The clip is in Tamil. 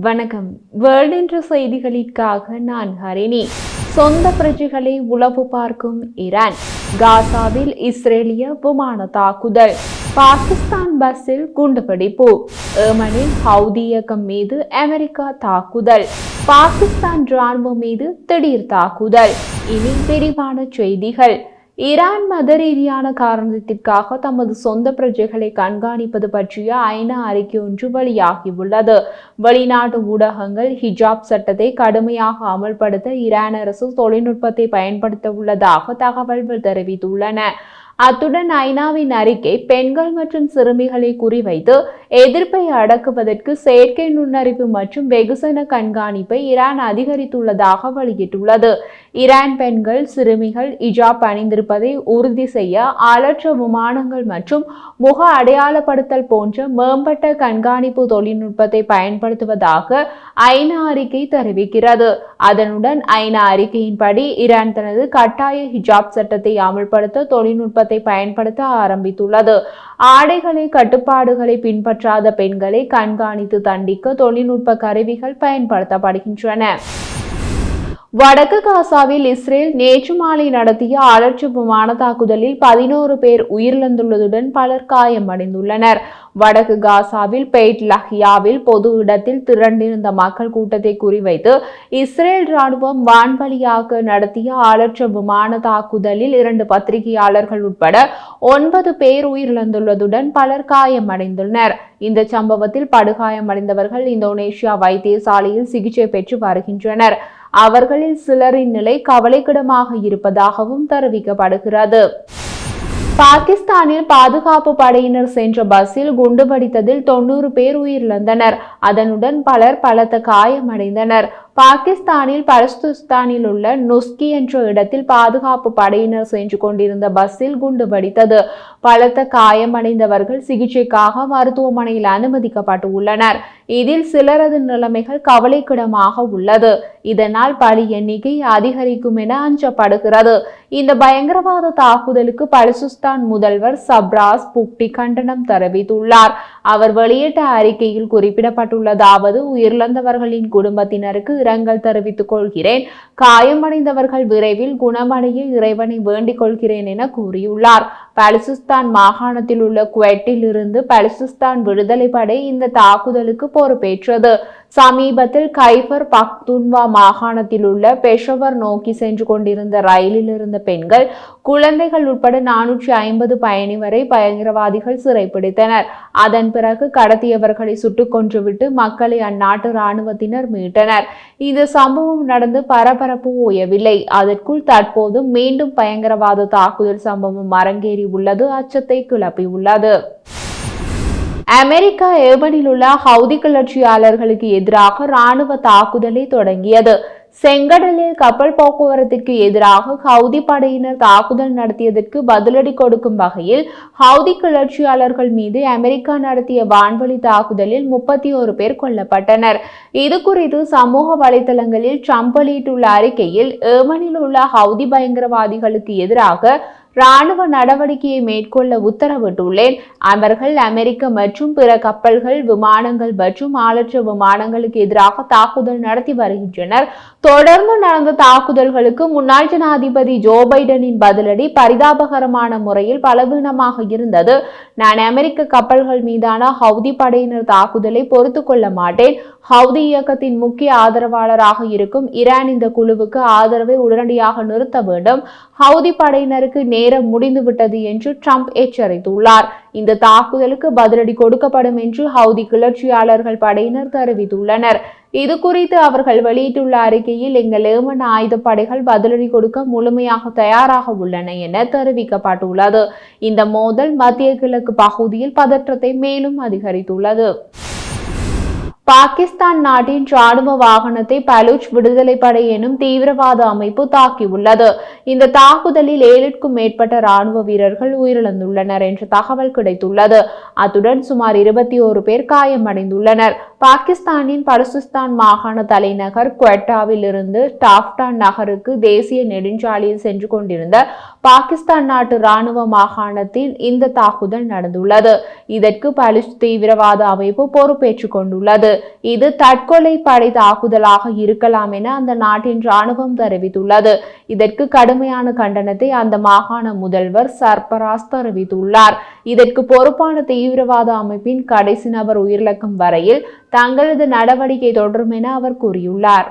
வணக்கம். வேர்ல்ட் என்ற செய்திகளுக்காக நான் ஹரிணி. சொந்த பிரஜைகளை உளவு பார்க்கும் ஈரான். காசாவில் இஸ்ரேலிய விமான தாக்குதல். பாகிஸ்தான் பஸ்ஸில் குண்டுபிடிப்பு ஏமனில் ஹவுதி இயக்கம் மீது அமெரிக்கா தாக்குதல். பாகிஸ்தான் ராணுவம் மீது திடீர் தாக்குதல். இனி விரிவான செய்திகள். ஈரான் மத ரீதியான காரணத்திற்காக தமது சொந்த பிரஜைகளை கண்காணிப்பது பற்றிய ஐநா அறிக்கை ஒன்று வெளியாகியுள்ளது. வெளிநாட்டு ஊடகங்கள் ஹிஜாப் சட்டத்தை கடுமையாக அமல்படுத்த ஈரான் அரசு தொழில்நுட்பத்தை பயன்படுத்த உள்ளதாக தகவல்கள் தெரிவித்துள்ளன. அத்துடன் ஐநாவின் அறிக்கை பெண்கள் மற்றும் சிறுமிகளை குறிவைத்து எதிர்ப்பை அடக்குவதற்கு செயற்கை நுண்ணறிவு மற்றும் வெகுசன கண்காணிப்பை ஈரான் அதிகரித்துள்ளதாக வெளியிட்டுள்ளது. ஈரான் பெண்கள் சிறுமிகள் இஜாப் அணிந்திருப்பதை உறுதி செய்ய ஆளற்ற விமானங்கள் மற்றும் முக அடையாளப்படுத்தல் போன்ற மேம்பட்ட கண்காணிப்பு தொழில்நுட்பத்தை பயன்படுத்துவதாக ஐநா அறிக்கை தெரிவிக்கிறது. அதனுடன் ஐநா அறிக்கையின்படி ஈரான் தனது கட்டாய ஹிஜாப் சட்டத்தை அமல்படுத்த தொழில்நுட்பத்தை பயன்படுத்த ஆரம்பித்துள்ளது. ஆடைகளை கட்டுப்பாடுகளை பின்பற்றாத பெண்களை கண்காணித்து தண்டிக்க தொழில்நுட்ப கருவிகள் பயன்படுத்தப்படுகின்றன. வடக்கு காசாவில் இஸ்ரேல் நேற்று மாலை நடத்திய அலட்சி விமான தாக்குதலில் பதினோரு பேர் உயிரிழந்துள்ளதுடன் பலர் காயமடைந்துள்ளனர். வடக்கு காசாவில் பெய்ட் லஹியாவில் பொது இடத்தில் திரண்டிருந்த மக்கள் கூட்டத்தை குறிவைத்து இஸ்ரேல் ராணுவம் வான்வழியாக நடத்திய அலட்சி விமான தாக்குதலில் இரண்டு பத்திரிகையாளர்கள் உட்பட ஒன்பது பேர் உயிரிழந்துள்ளதுடன் பலர் காயமடைந்துள்ளனர். இந்த சம்பவத்தில் படுகாயமடைந்தவர்கள் இந்தோனேஷியா வைத்தியசாலையில் சிகிச்சை பெற்று வருகின்றனர். அவர்களில் சிலரின் நிலை கவலைக்கிடமாக இருப்பதாகவும் தெரிவிக்கப்படுகிறது. பாகிஸ்தானில் பாதுகாப்பு படையினர் சென்ற பஸ்ஸில் குண்டு வெடித்ததில் தொண்ணூறு பேர் உயிரிழந்தனர். அதனுடன் பலர் பலத்த காயமடைந்தனர். பாகிஸ்தானில் பலஸ்துஸ்தானில் உள்ள நொஸ்கி என்ற இடத்தில் பாதுகாப்பு படையினர் சென்று கொண்டிருந்த பஸ்ஸில் குண்டு வெடித்தது. பலத்த காயமடைந்தவர்கள் சிகிச்சைக்காக மருத்துவமனையில் அனுமதிக்கப்பட்டு உள்ளனர் இதில் சிலரது நிலைமைகள் கவலைக்கிடமாக உள்ளது. இதனால் பலி எண்ணிக்கை அதிகரிக்கும் என அஞ்சப்படுகிறது. இந்த பயங்கரவாத தாக்குதலுக்கு பலசுஸ்தான் முதல்வர் சப்ராஸ் புக்டி கண்டனம் தெரிவித்துள்ளார். அவர் வெளியிட்ட அறிக்கையில் குறிப்பிடப்பட்டுள்ளதாவது உயிரிழந்தவர்களின் குடும்பத்தினருக்கு இரங்கல் தெரிவித்துக் கொள்கிறேன். காயமடைந்தவர்கள் விரைவில் குணமடைய இறைவனை வேண்டிக் கொள்கிறேன் என கூறியுள்ளார். பலுசிஸ்தான் மாகாணத்தில் உள்ள குவெட்டில் இருந்து பலுசிஸ்தான் விடுதலை படை இந்த தாக்குதலுக்கு பொறுப்பேற்றது. சமீபத்தில் கைபர் பக்துன்வா மாகாணத்தில் உள்ள பெஷவர் நோக்கி சென்று கொண்டிருந்த ரயிலில் இருந்த பெண்கள் குழந்தைகள் உட்பட நானூற்றி ஐம்பது பயணி வரை பயங்கரவாதிகள் சிறைப்பிடித்தனர் அதன் பிறகு கடத்தியவர்களை சுட்டுக் கொன்றுவிட்டு மக்களை அந்நாட்டு இராணுவத்தினர் மீட்டனர். இந்த சம்பவம் நடந்து பரபரப்பு ஓயவில்லை. அதற்குள் தற்போது மீண்டும் பயங்கரவாத தாக்குதல் சம்பவம் அரங்கேறி உள்ளது அச்சத்தை கிளப்பியுள்ளது அமெரிக்கா ஏமனில் உள்ள ஹவுதி கிளர்ச்சியாளர்களுக்கு எதிராக ராணுவ தாக்குதலை தொடங்கியது. செங்கடலில் கப்பல் போக்குவரத்திற்கு எதிராக ஹவுதி படையினர் தாக்குதல் நடத்தியதற்கு பதிலடி கொடுக்கும் வகையில் ஹவுதி கிளர்ச்சியாளர்கள் மீது அமெரிக்கா நடத்திய வான்வழி தாக்குதலில் முப்பத்தி ஒரு பேர் கொல்லப்பட்டனர். இது குறித்து சமூக வலைதளங்களில் ட்ரம்ப் வெளியிட்டுள்ள அறிக்கையில் ஏமனில் உள்ள ஹவுதி பயங்கரவாதிகளுக்கு எதிராக ராணுவ நடவடிக்கையை மேற்கொள்ள உத்தரவிட்டுள்ளேன். அவர்கள் அமெரிக்க மற்றும் பிற கப்பல்கள் விமானங்கள் மற்றும் ஆளற்ற விமானங்களுக்கு எதிராக தாக்குதல் நடத்தி வருகின்றனர். தொடர்ந்து நடந்த தாக்குதல்களுக்கு முன்னாள் ஜனாதிபதி ஜோ பைடனின் பதிலடி பரிதாபகரமான முறையில் பலவீனமாக இருந்தது. நான் அமெரிக்க கப்பல்கள் மீதான ஹவுதி படையினர் தாக்குதலை பொறுத்து கொள்ள மாட்டேன். ஹவுதி இயக்கத்தின் முக்கிய ஆதரவாளராக இருக்கும் ஈரான் இந்த குழுவுக்கு ஆதரவை உடனடியாக நிறுத்த வேண்டும். ஹவுதி படையினருக்கு நேரம் முடிந்துவிட்டது என்று ட்ரம்ப் எச்சரித்துள்ளார். இந்த தாக்குதலுக்கு பதிலடி கொடுக்கப்படும் என்று ஹவுதி கிளர்ச்சியாளர்கள் படையினர் தெரிவித்துள்ளனர். இது குறித்து அவர்கள் வெளியிட்டுள்ள அறிக்கையில் எங்கள் ஏமன் ஆயுதப்படைகள் பதிலடி கொடுக்க முழுமையாக தயாராக உள்ளன என தெரிவிக்கப்பட்டுள்ளது. இந்த மோதல் மத்திய கிழக்கு பகுதியில் பதற்றத்தை மேலும் அதிகரித்துள்ளது. பாகிஸ்தான் நாட்டின் ராணுவ வாகனத்தை பலூச் விடுதலை படை எனும் தீவிரவாத அமைப்பு தாக்கியுள்ளது. இந்த தாக்குதலில் ஏழுக்கும் மேற்பட்ட ராணுவ வீரர்கள் உயிரிழந்துள்ளனர் என்ற தகவல் கிடைத்துள்ளது. அத்துடன் சுமார் இருபத்தி ஓரு பேர் காயமடைந்துள்ளனர். பாகிஸ்தானின் பலுசிஸ்தான் மாகாண தலைநகர் குவெட்டாவில் இருந்து டாப்டான் நகருக்கு தேசிய நெடுஞ்சாலையில் சென்று கொண்டிருந்த பாகிஸ்தான் நாட்டு ராணுவ மாகாணத்தில் இந்த தாக்குதல் நடந்துள்ளது. இதற்கு பலுச் தீவிரவாத அமைப்பு பொறுப்பேற்றுக் கொண்டுள்ளது. இது தற்கொலை படை தாக்குதலாக இருக்கலாம் என அந்த நாட்டின் ராணுவம் தெரிவித்துள்ளது. இதற்கு கடுமையான கண்டனத்தை அந்த மாகாண முதல்வர் சர்பராஸ் தெரிவித்துள்ளார். இதற்கு பொறுப்பான தீவிரவாத அமைப்பின் கடைசி நபர் உயிரிழக்கும் வரையில் தங்களது நடவடிக்கை தொடரும் என அவர் கூறியுள்ளார்.